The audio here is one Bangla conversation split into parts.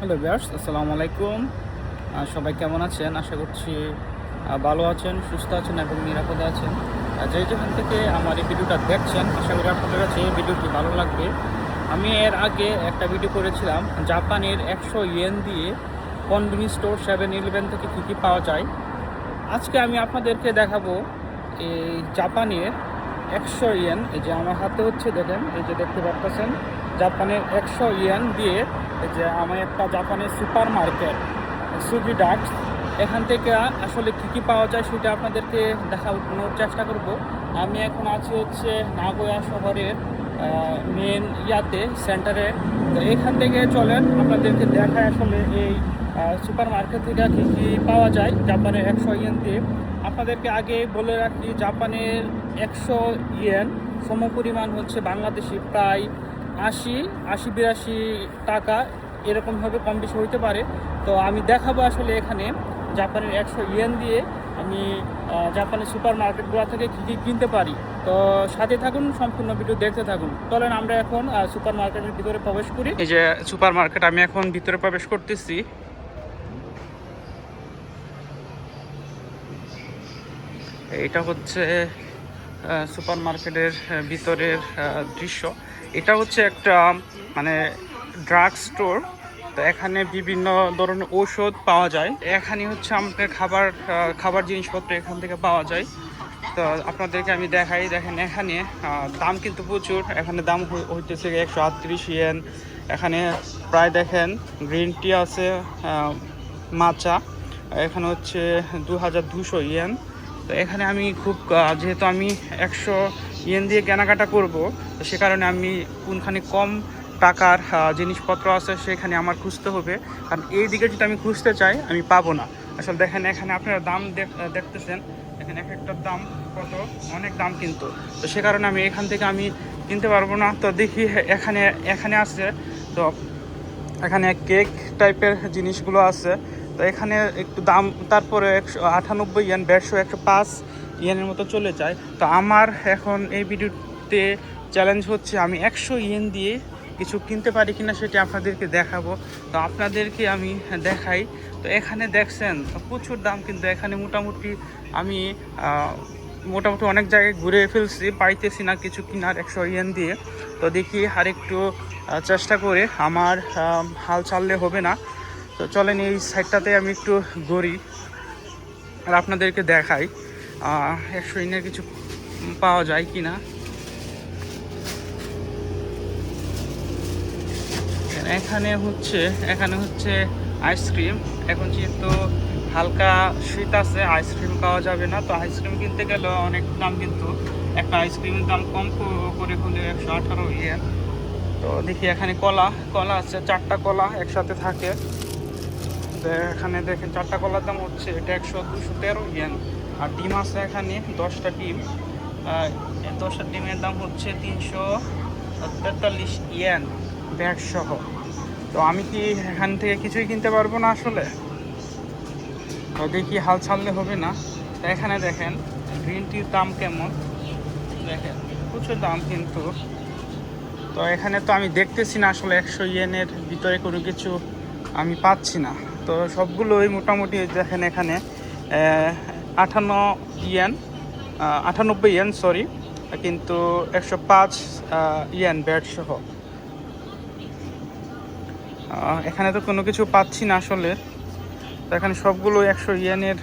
হ্যালো বিয়ার্স আসসালামু আলাইকুম সবাই কেমন আছেন? আশা করছি ভালো আছেন, সুস্থ আছেন এবং নিরাপদে আছেন। যে যেখান থেকে আমার এই ভিডিওটা দেখছেন, আশা করি আপনাদের কাছে এই ভিডিওটি ভালো লাগবে। আমি এর আগে একটা ভিডিও করেছিলাম, জাপানের একশো ইয়েন দিয়ে কনভিনিয়েন্স স্টোর সেভেন ইলেভেন থেকে কী কী পাওয়া যায়। আজকে আমি আপনাদেরকে দেখাবো এই জাপানের একশো ইয়েন। এই যে আমার হাতে হচ্ছে, দেখেন, এই যে দেখতে পাচ্ছেন জাপানের একশো ইয়েন দিয়ে যে আমি একটা জাপানের সুপার মার্কেট সুগি ডাক্স, এখান থেকে আসলে কী কী পাওয়া যায় সেটা আপনাদেরকে দেখানোর চেষ্টা করব। আমি এখন আছি হচ্ছে নাগোয়া শহরের মেন ইয়াতে সেন্টারে তো এখান থেকে চলেন, আপনাদেরকে দেখায় আসলে এই সুপার মার্কেট থেকে কী কী পাওয়া যায় জাপানের একশো ইয়েন দিয়ে। আপনাদেরকে আগে বলে রাখি, জাপানের একশো ইয়েন সমপরিমাণ হচ্ছে বাংলাদেশি, প্রায় আশি আশি বিরাশি টাকা এরকমভাবে কম বেশি হইতে পারে। তো আমি দেখাবো আসলে এখানে জাপানের একশো ইয়েন দিয়ে আমি জাপানের সুপার মার্কেটগুলো থেকে কী কী কিনতে পারি। তো সাথে থাকুন, সম্পূর্ণ ভিডিও দেখতে থাকুন। চলেন আমরা এখন সুপার মার্কেটের ভিতরে প্রবেশ করি। এই যে সুপার মার্কেট আমি এখন ভিতরে প্রবেশ করতেছি। এটা হচ্ছে সুপার মার্কেটের ভিতরের দৃশ্য। এটা হচ্ছে একটা মানে ড্রাগ স্টোর তো এখানে বিভিন্ন ধরনের ঔষধ পাওয়া যায়। এখানে হচ্ছে আমাদের খাবার খাবার জিনিসপত্র এখান থেকে পাওয়া যায়। তো আপনাদেরকে আমি দেখাই, দেখেন এখানে দাম কিন্তু প্রচুর। এখানে দাম হই- হইতেছে একশো আটত্রিশ ইয়েন। এখানে প্রায় দেখেন গ্রিন টি আছে মাচা এখানে হচ্ছে দু হাজার দুশো ইয়েন। তো এখানে আমি খুব যেহেতু আমি একশো ইয়েন দিয়ে কেনাকাটা করব, তো সে কারণে আমি কোনখানে কম টাকার জিনিসপত্র আছে সেখানে আমার খুঁজতে হবে। কারণ এই দিকে যদি আমি খুঁজতে চাই, আমি পাবো না। আসলে দেখেন, এখানে আপনারা দাম দেখ- দেখতেছেন। এখানে এক একটার দাম কত, অনেক দাম কিন্তু। তো সে কারণে আমি এখান থেকে আমি কিনতে পারব না। তো দেখি এখানে এখানে আছে। তো এখানে কেক টাইপের জিনিসগুলো আছে। তো এখানে একটু দাম, তারপরে একশো আটানব্বই ইয়েন, দেড়শো, একশো পাঁচ ইয়েনের মতো চলে যায়। তো আমার এখন এই ভিডিওতে চ্যালেঞ্জ হচ্ছে, আমি একশো ইয়েন দিয়ে কিছু কিনতে পারি কিনা সেটি আপনাদেরকে দেখাবো। তো আপনাদেরকে আমি দেখাই। তো এখানে দেখছেন, প্রচুর দাম কিন্তু এখানে মোটামুটি আমি মোটামুটি অনেক জায়গায় ঘুরে ফেলছি, পাইতেছি না কিছু কিনার একশো ইয়েন দিয়ে। তো দেখি আর একটু চেষ্টা করে আমার হাল ছাড়লে হবে না। তো চলেন এই সাইডটাতে আমি একটু ঘুরি আর আপনাদেরকে দেখাই। একশো ইনের কিছু পাওয়া যায় কি না এখানে হচ্ছে এখানে হচ্ছে আইসক্রিম। এখন যেহেতু হালকা শীত আছে, আইসক্রিম পাওয়া যাবে না। তো আইসক্রিম কিনতে গেলে অনেক দাম কিন্তু। একটা আইসক্রিমের দাম কম করে হলে একশো আঠারো ইয়ে। তো দেখি এখানে কলা কলা আছে, চারটা কলা একসাথে থাকে। এখানে দেখেন, চারটা কলার দাম হচ্ছে, এটা একশো দুশো তেরো ইয়েন। আর ডিম আছে এখানে দশটা ডিম। দশটা ডিমের দাম হচ্ছে তিনশো তেতাল্লিশ ইয়েন ব্যাগ সহ তো আমি কি এখান থেকে কিছুই কিনতে পারব না আসলে? তো দেখি হাল ছাড়লে হবে না। এখানে দেখেন গ্রিন টির দাম কেমন? দেখেন, প্রচুর দাম কিন্তু। তো এখানে তো আমি দেখতেছি না আসলে একশো ইয়েনের ভিতরে কোনো কিছু আমি পাচ্ছি না। তো সবগুলোই মোটামুটি দেখেন এখানে আহ, আটান্ন ইয়েন আটানব্বই ইয়েন সরি কিন্তু একশো পাঁচ ইয়েন ব্যাট সহ। এখানে তো কোনো কিছু পাচ্ছি না আসলে। তো এখানে সবগুলো একশো ইয়েনের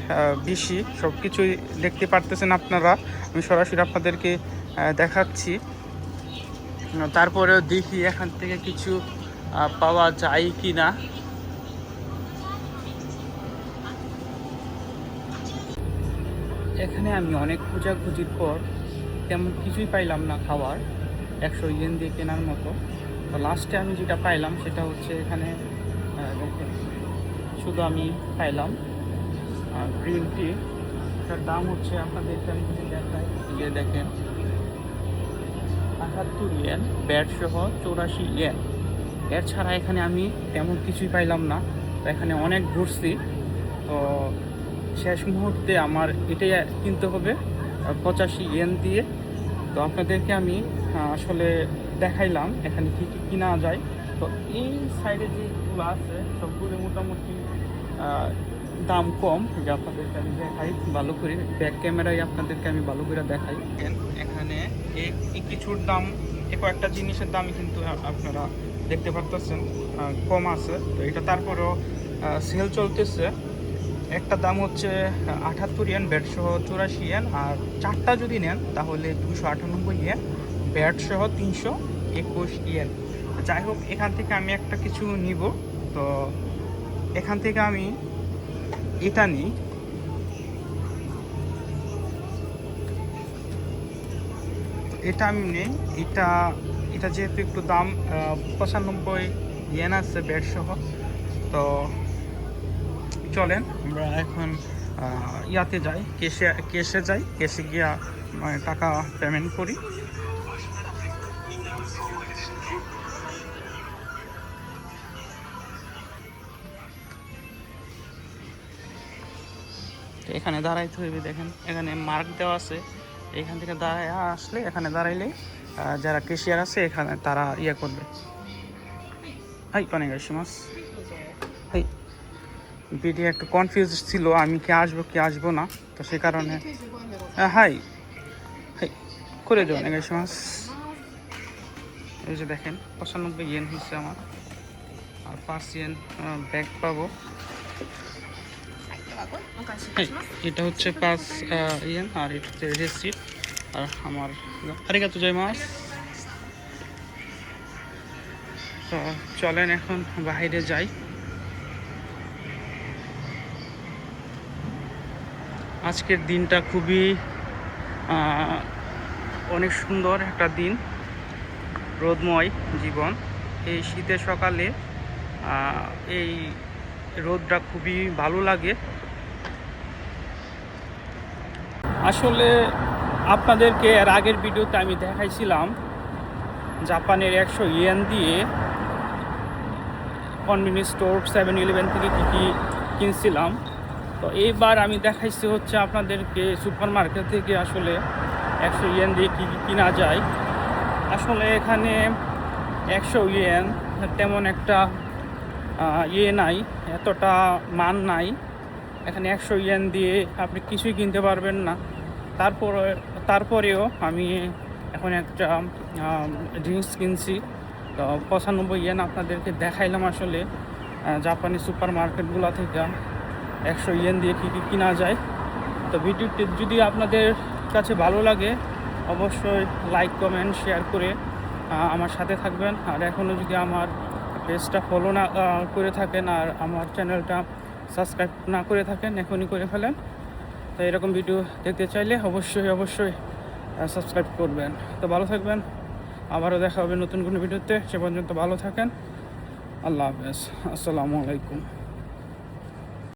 বেশি সব কিছুই দেখতে পারতেছেন আপনারা। আমি সরাসরি আপনাদেরকে দেখাচ্ছি। তারপরেও দেখি এখান থেকে কিছু পাওয়া যায় কি না এখানে আমি অনেক খোঁজাখুঁজির পর তেমন কিছুই পাইলাম না খাবার একশো ইয়েন দিয়ে কেনার মতো। তো লাস্টে আমি যেটা পাইলাম সেটা হচ্ছে এখানে দেখেন, শুধু আমি পাইলাম গ্রিন টি এটার দাম হচ্ছে আপনাদেরকে আমি যদি দেখেন, আটাত্তর ইয়েন, ব্যাট সহ চৌরাশি ইয়েন। এর ছাড়া এখানে আমি তেমন কিছুই পাইলাম না। তো এখানে অনেক ঘুরছি। তো শেষ মুহূর্তে আমার এটাই কিনতে হবে পঁচাশি ইয়েন দিয়ে। তো আপনাদেরকে আমি আসলে দেখাইলাম এখানে কী কী কিনা যায়। তো এই সাইডে যেগুলো আছে, সবগুলো মোটামুটি দাম কম। যে আপনাদেরকে আমি দেখাই, ভালো করে ব্যাক ক্যামেরায় আপনাদেরকে আমি ভালো করে দেখাই। এখানে কিছুর দাম কয়েকটা জিনিসের দামই কিন্তু আপনারা দেখতে পারতেছেন কম আছে। তো এটা তারপরেও সেল চলতেছে। একটা দাম হচ্ছে আঠাত্তর ইয়েন ব্যাট সহ চুরাশি ইয়েন আর চারটা যদি নেন, তাহলে দুশো আটানব্বই ইয়েন ব্যাট সহ তিনশো একুশ ইয়েন যাই হোক, এখান থেকে আমি একটা কিছু নিব। তো এখান থেকে আমি এটা নিই। এটা আমি নেই। এটা এটা যেহেতু একটু দাম পঁচানব্বই ইয়েন আছে ব্যাট সহ তো চলেন, আমরা এখন ইয়াতে যাই কেসে কেসে যাই কেসে গিয়া মানে টাকা পেমেন্ট করি। এখানে দাঁড়াইতে হইবে, দেখেন, এখানে মার্ক দেওয়া আছে। এখান থেকে দাঁড়ায় আসলে, এখানে দাঁড়াইলে যারা কেশিয়ার আছে, এখানে তারা ইয়ে করবে। হাই, অনেক মাস হাই। বিডি একটু কনফিউজ ছিল, আমি কি আসব কি আসব না? তো সে কারণে হাই হাই করে দেবো না গাইস মাছ এই যে দেখেন, পঁচানব্বই ইয়েন হচ্ছে আমার। আর পাঁচ ইয়েন ব্যাগ পাবো। এটা হচ্ছে পাঁচ ইয়েন আর এটা হচ্ছে রেসিট আর আমার আরেকা তো জয় মাছ তো চলেন এখন বাইরে যাই। আজকের দিনটা খুবই অনেক সুন্দর একটা দিন, রোদময় জীবন। এই শীতের সকালে এই রোদটা খুবই ভালো লাগে। আসলে আপনাদেরকে এর আগের ভিডিওতে আমি দেখাইছিলাম, জাপানের একশো ইয়েন দিয়ে কনভিনিয়েন্স স্টোর সেভেন ইলেভেন থেকে কী কী কিনছিলাম। তো এইবার আমি দেখাইছি হচ্ছে আপনাদেরকে সুপার মার্কেট থেকে আসলে একশো ইয়েন দিয়ে কী কী কিনা যায়। আসলে এখানে একশো ইয়েন তেমন একটা ইয়ে নাই, এতটা মান নাই। এখানে একশো ইয়েন দিয়ে আপনি কিছুই কিনতে পারবেন না। তারপরে, তারপরেও আমি এখন একটা ড্রিঙ্কস কিনছি। তো পঁচানব্বই ইয়েন আপনাদেরকে দেখাইলাম আসলে জাপানি সুপার মার্কেটগুলো থেকে। একশো ইয়েন দিয়ে কী কী কিনা যায়। তো ভিডিওটি যদি আপনাদের কাছে ভালো লাগে, অবশ্যই লাইক কমেন্ট শেয়ার করে আমার সাথে থাকবেন। আর এখনও যদি আমার পেজটা ফলো না করে থাকেন আর আমার চ্যানেলটা সাবস্ক্রাইব না করে থাকেন, এখনই করে ফেলেন। তো এরকম ভিডিও দেখতে চাইলে অবশ্যই অবশ্যই সাবস্ক্রাইব করবেন। তো ভালো থাকবেন। আবারও দেখা হবে নতুন কোনো ভিডিওতে সে পর্যন্ত ভালো থাকেন। আল্লাহ হাফেজ। আসসালামু আলাইকুম।